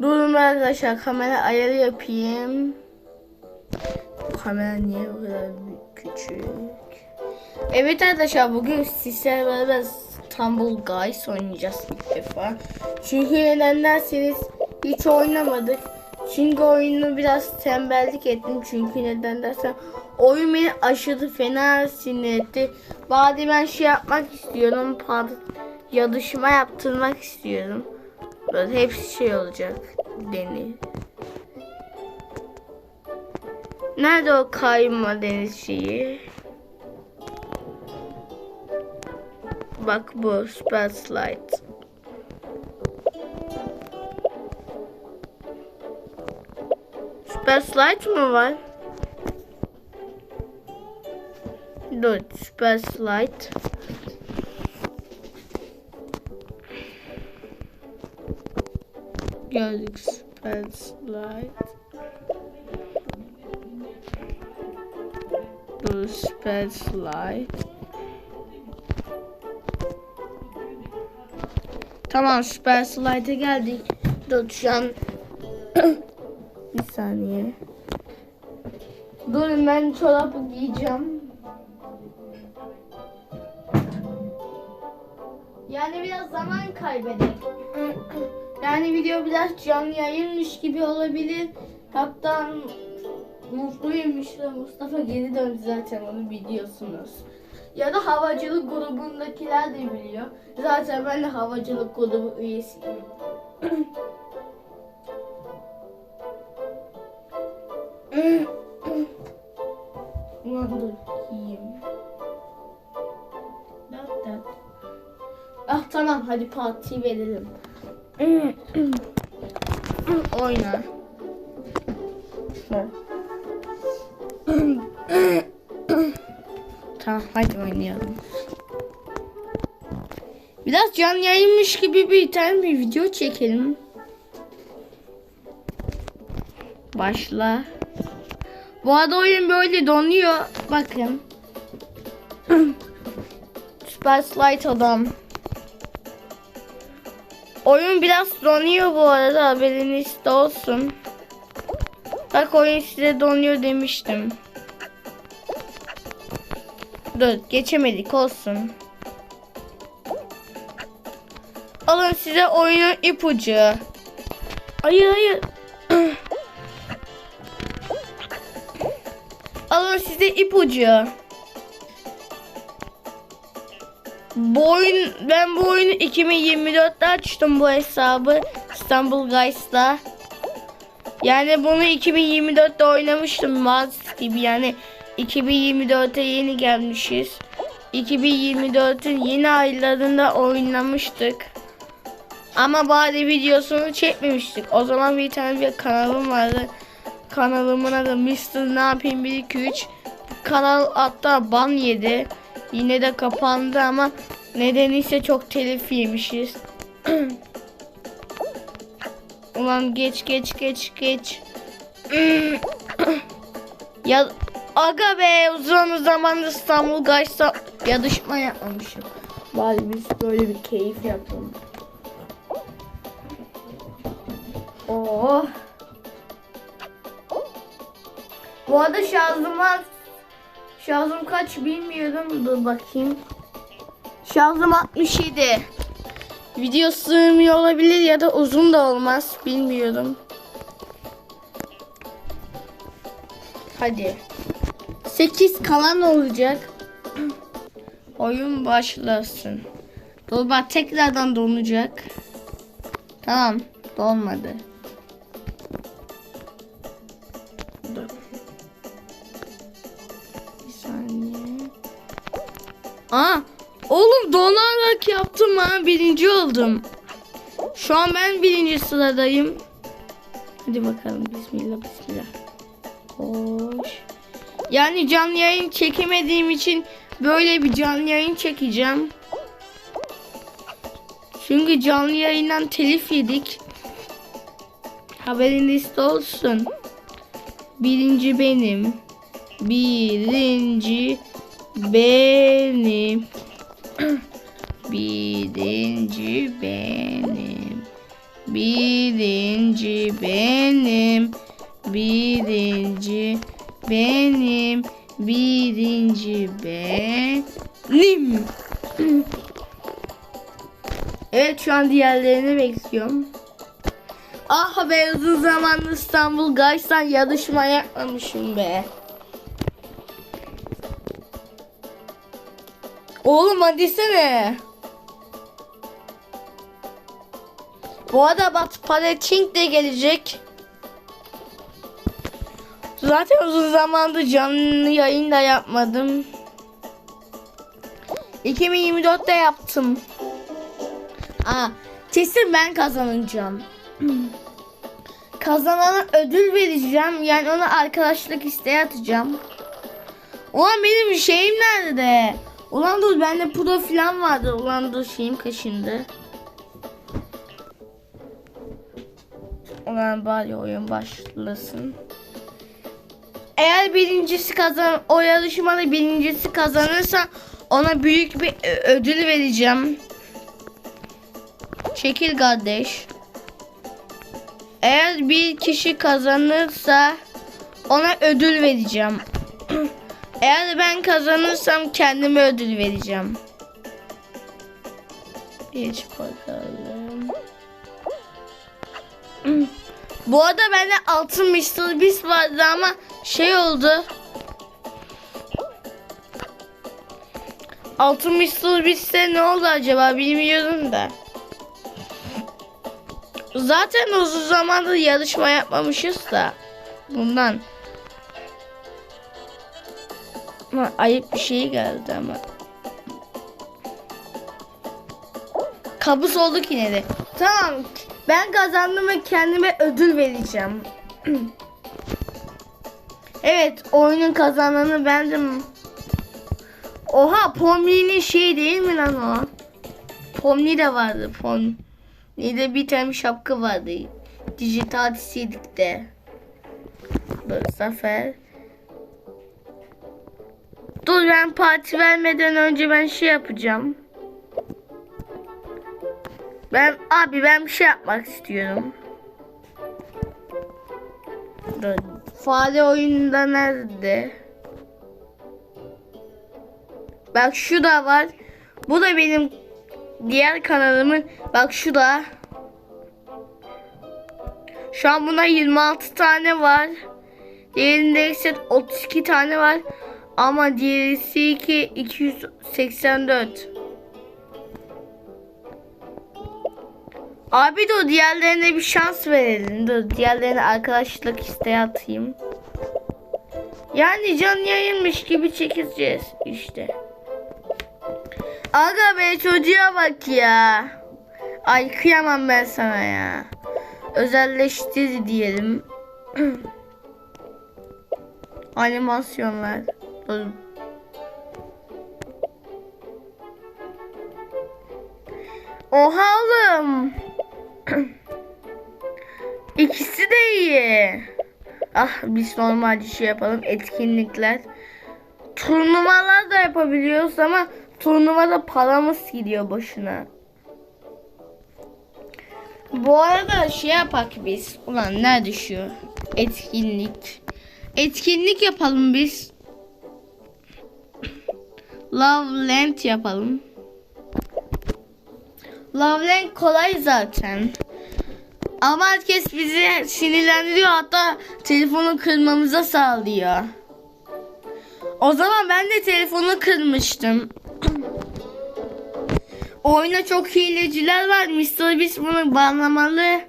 Durun arkadaşlar kamera ayarı yapayım. Kamera niye bu kadar küçük? Evet arkadaşlar bugün sizlerle beraber İstanbul Guys oynayacağız ilk defa. Çünkü neden derseniz hiç oynamadık. Çünkü oyunu biraz tembellik ettim. Çünkü neden dersen oyun beni aşırı fena sinir etti. Bari ben şey yapmak istiyorum. Pard yarışma yaptırmak istiyorum. Böyle hepsi şey olacak. Deniz. Nerede o kayma deniz şeyi? Bak bu Super Slide. Super Slide mı var? Dur, Super Slide. Gördük Super Slide. Dur, Super Slide. Tamam Super Slide'e geldik. Dur şu an bir saniye. Durun ben çorabı giyeceğim. Yani biraz zaman kaybedelim. Video biraz canlı yayınmış gibi olabilir. Hatta mutluyum işte Mustafa geri döndü zaten onu biliyorsunuz. Ya da havacılık grubundakiler de biliyor. Zaten ben de havacılık grubu üyesiyim. Ulan dur yiyeyim. Ah tamam hadi parti verelim. Oyna. Tamam hadi oynayalım. Biraz can yayınmış gibi bir tane bir video çekelim. Başla. Bu arada oyun böyle donuyor. Bakın. Super Slide adam. Oyun biraz donuyor bu arada haberiniz de olsun. Bak oyun size donuyor demiştim. Dur geçemedik olsun. Alın size oyunun ipucu. Hayır hayır. Alın size ipucu. Bu oyun, ben bu oyunu 2024'te açtım bu hesabı İstanbul Guys'ta. Yani bunu 2024'te oynamıştım Maz gibi yani 2024'e yeni gelmişiz. 2024'ün yeni aylarında oynamıştık. Ama bari videosunu çekmemiştik. O zaman bir tane bir kanalım vardı. Kanalımın adı Mr. Ne yapayım 1 2 3. Kanal hatta ban yedi. Yine de kapandı ama nedeniyse çok telif yemişiz. Ulan geç geç geç geç. ya aga be uzun zamandır İstanbul Guys'ta yarışma yapmamışım. Bari biz böyle bir keyif yapalım. Oh. Bu arada şarjıma şarjım kaç bilmiyorum. Dur bakayım. Şarjım 67. Video sığmıyor olabilir ya da uzun da olmaz. Bilmiyorum. Hadi. 8 kalan olacak. Oyun başlasın. Dur bak tekrardan donacak. Tamam. Donmadı. Aa, oğlum donarak yaptım ha. Birinci oldum. Şu an ben birinci sıradayım. Hadi bakalım. Bismillah bismillah. Hoş. Yani canlı yayın çekemediğim için böyle bir canlı yayın çekeceğim. Çünkü canlı yayından telif yedik. Haberiniz olsun. Birinci benim. Birinci benim. Birinci benim. Birinci benim. Birinci benim. Birinci benim. Evet şu an diğerlerini bekliyorum. Ah be uzun zamandır İstanbul Guys'tan yarışma yapmamışım be. Oğlum hadi sene. Bu arada Bat Palating de gelecek. Zaten uzun zamandır canlı yayın da yapmadım. 2024'te yaptım. Aa, kesin ben kazanacağım. Kazanana ödül vereceğim. Yani ona arkadaşlık isteği atacağım. Ulan benim şeyim nerede? Ulan dur bende pro falan vardı. Ulan dur şeyim kaşındı. Ulan bari oyun başlasın. Eğer birincisi kazan o yarışmada birincisi kazanırsa ona büyük bir ödül vereceğim. Çekil kardeş. Eğer bir kişi kazanırsa ona ödül vereceğim. Eğer ben kazanırsam kendime ödül vereceğim. Geç bakalım. Bu arada bende altın Mr. Beast vardı ama şey oldu. Altın Mr. Beast'e ne oldu acaba bilmiyorum da. Zaten uzun zamandır yarışma yapmamışız da. Bundan. Ama ayıp bir şey geldi ama. Kabus olduk yine de. Tamam. Ben kazandım ve kendime ödül vereceğim. evet oyunun kazananı bendim. Oha Pomni'nin şey değil mi lan o? Pomni de vardı. Pomni'de bir tane şapka vardı. Dijital de. Bu sefer. Dur ben parti vermeden önce ben şey yapacağım. Ben abi ben bir şey yapmak istiyorum. Dur. Fare oyununda nerede? Bak şu da var. Bu da benim diğer kanalımın. Bak şu da. Şu an buna 26 tane var. Diğerinde ise 32 tane var. Ama diğerisi 2 284. Abi dur diğerlerine bir şans verelim. Dur diğerlerine arkadaşlık isteği atayım. Yani can yayınmış gibi çekeceğiz işte. Aga be çocuğa bak ya. Ay kıyamam ben sana ya. Özelleştir diyelim. Animasyonlar. Dur. Oha oğlum. İkisi de iyi. Ah biz normal şey yapalım. Etkinlikler. Turnuvalar da yapabiliyoruz ama turnuvada paramız gidiyor boşuna. Bu arada şey yapak biz. Ulan ne düşüyor? Etkinlik. Etkinlik yapalım biz. Love Land yapalım. Love Land kolay zaten. Ama herkes bizi sinirlendiriyor hatta telefonu kırmamıza sağlıyor. O zaman ben de telefonu kırmıştım. Oyuna çok hileciler var. Mr. Beast bunu banlamalı.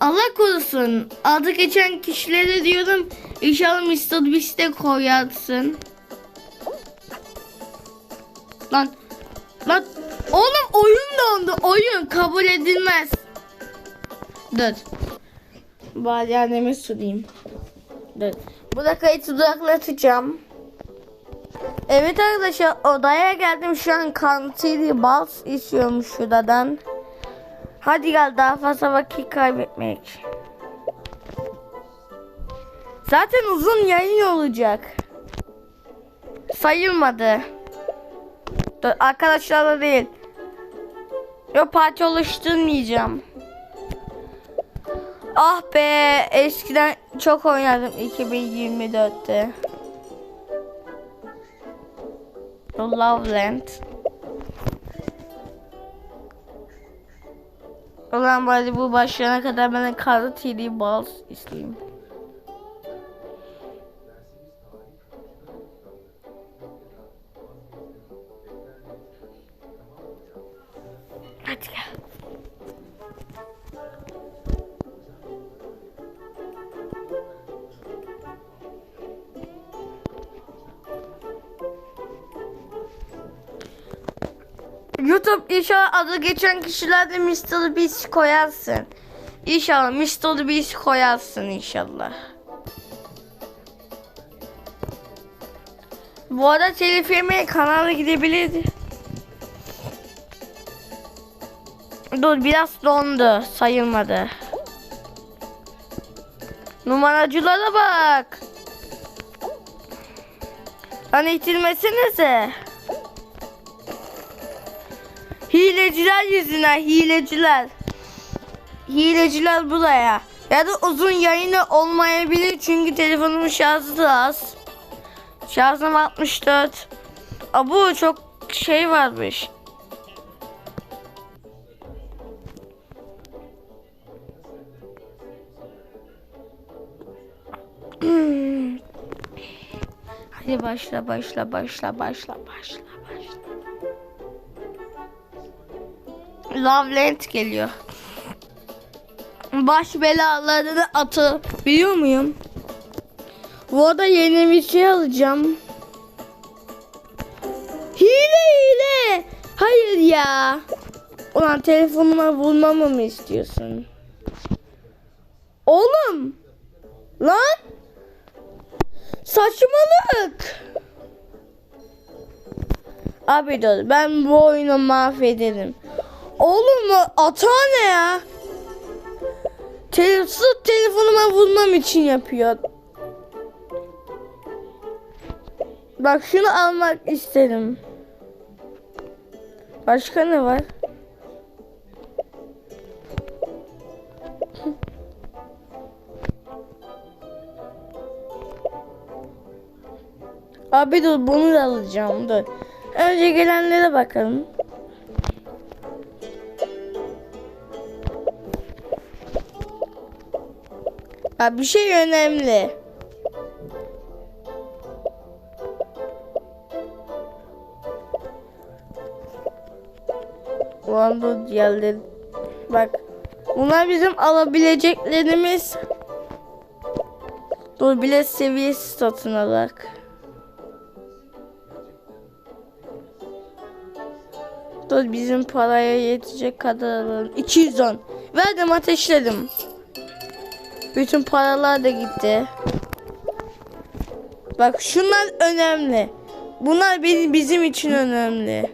Allah korusun. Adı geçen kişilere diyorum. İnşallah Mr. Beast'e koyarsın. Lan. Lan. Oğlum oyun dondu. Oyun kabul edilmez. Dur. Bari anneme sorayım. Dur. Bu da kayıtı duraklatacağım. Evet arkadaşlar odaya geldim şu an kantili bal istiyorum şuradan. Hadi gel daha fazla vakit kaybetmek. Zaten uzun yayın olacak. Sayılmadı. Arkadaşlarla değil. Yok parti oluşturmayacağım. Ah be eskiden çok oynadım 2024'te. Loveland. Ulan bari bu başlayana kadar ben Karlı TV Balls isteyeyim. İnşallah adı geçen kişilerde Mr. Beast koyarsın. İnşallah Mr. Beast koyarsın inşallah. Bu arada telif yemeğe kanala gidebilirdi. Dur biraz dondu sayılmadı. Numaracılara bak. Lan itilmesinize. Hileciler yüzünden hileciler. Hileciler buraya. Ya da uzun yayını olmayabilir çünkü telefonumun şarjı da az. Şarjım 64. Abu çok şey varmış. Hadi başla başla başla başla başla. Loveland geliyor. Baş belalarını atı biliyor muyum? Bu yeni bir şey alacağım. Hile hile. Hayır ya. Ulan telefonuma vurmamı mı istiyorsun? Oğlum. Lan. Saçmalık. Abi dur ben bu oyunu mahvederim. Oğlum ata ne ya? Te sırf telefonuma vurmam için yapıyor. Bak şunu almak isterim. Başka ne var? Abi dur bunu da alacağım dur. Önce gelenlere bakalım. Ha bir şey önemli. Ulan dur geldi. Bak. Bunlar bizim alabileceklerimiz. Dur bile seviyesi satın alak. Dur bizim paraya yetecek kadar alalım. 210. Verdim ateşledim. Bütün paralar da gitti. Bak şunlar önemli. Bunlar benim bizim için önemli.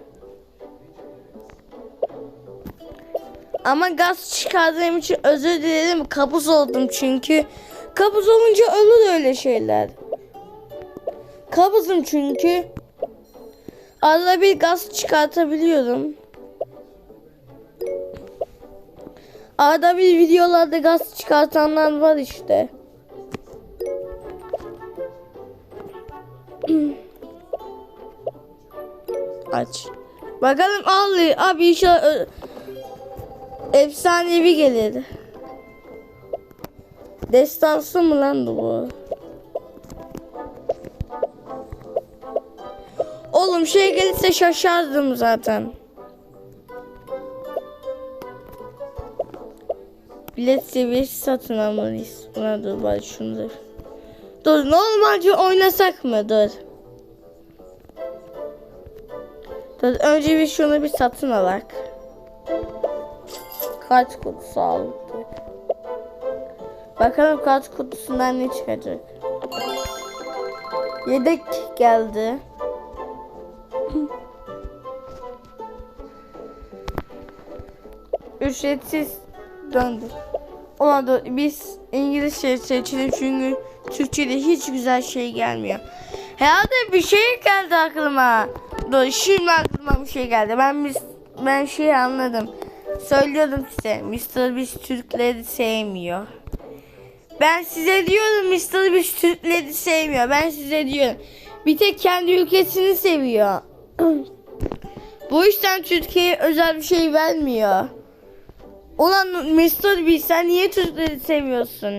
Ama gaz çıkardığım için özür dilerim. Kabuz oldum çünkü. Kabuz olunca olur öyle şeyler. Kabuzum çünkü. Arada bir gaz çıkartabiliyorum. Arada bir videolarda gaz çıkartanlar var işte. Aç. Bakalım abi, abi inşallah ö- efsanevi gelir. Destansı mı lan bu? Oğlum şey gelirse şaşardım zaten. Bilet seviyesi satın almalıyız. Buna dur bari dur. Dur normalce oynasak mı? Dur. Dur önce bir şunu bir satın alak. Kart kutusu aldık. Bakalım kart kutusundan ne çıkacak. Yedek geldi. Ücretsiz döndü. Ulan dur, biz İngilizce seçelim çünkü Türkçe'de hiç güzel şey gelmiyor. Herhalde bir şey geldi aklıma. Dur şimdi aklıma bir şey geldi. Ben biz ben şey anladım. Söylüyorum size Mr. Beast Türkleri sevmiyor. Ben size diyorum Mr. Beast Türkleri sevmiyor. Ben size diyorum. Bir tek kendi ülkesini seviyor. Bu yüzden Türkiye'ye özel bir şey vermiyor. Ulan Mr. Beast sen niye Türkleri seviyorsun?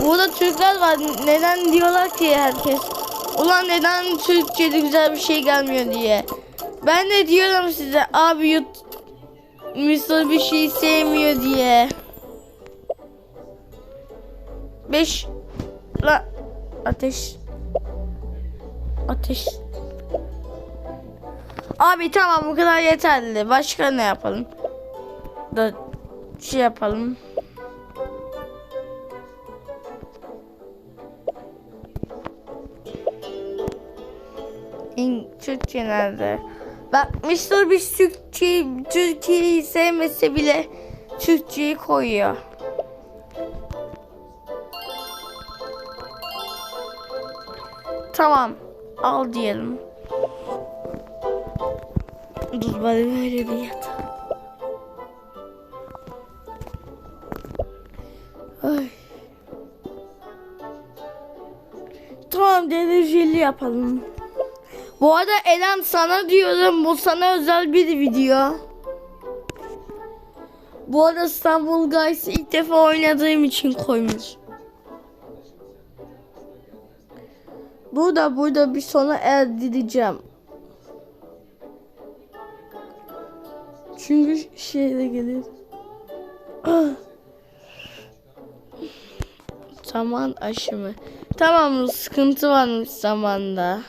Burada Türkler var. Neden diyorlar ki herkes? Ulan neden Türkçe'de güzel bir şey gelmiyor diye. Ben de diyorum size abi yut Mr. bir şey sevmiyor diye. 5 la ateş ateş Abi tamam bu kadar yeterli. Başka ne yapalım? Da şey yapalım. İn Türkçe nerede? Bak Mr. bir Türkçe Türkiye'yi sevmese bile Türkçeyi koyuyor. Tamam. Al diyelim. Dur bari böyle bir yat. Yapalım. Bu arada Elen sana diyorum bu sana özel bir video. Bu arada İstanbul Guys ilk defa oynadığım için koymuş. Burada burada bir sona erdireceğim. Çünkü şeyde gelir. Zaman aşımı. Tamam sıkıntı varmış zamanda.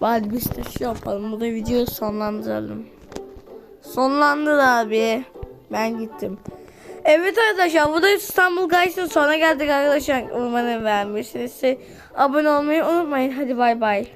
Bari biz de şey yapalım. Bu da videoyu sonlandıralım. Sonlandı abi. Ben gittim. Evet arkadaşlar bu da İstanbul Guys'ın sona geldik arkadaşlar. Umarım beğenmişsiniz. Abone olmayı unutmayın. Hadi bay bay.